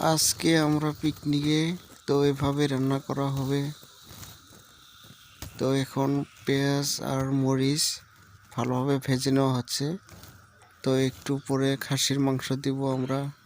আজকে আমরা পিকনিকে, তো এভাবে রান্না করা হবে। তো এখন পেঁয়াজ আর মরিচ ভালোভাবে ভেজে নেওয়া হচ্ছে। তো একটু পরে খাসির মাংস দিব আমরা।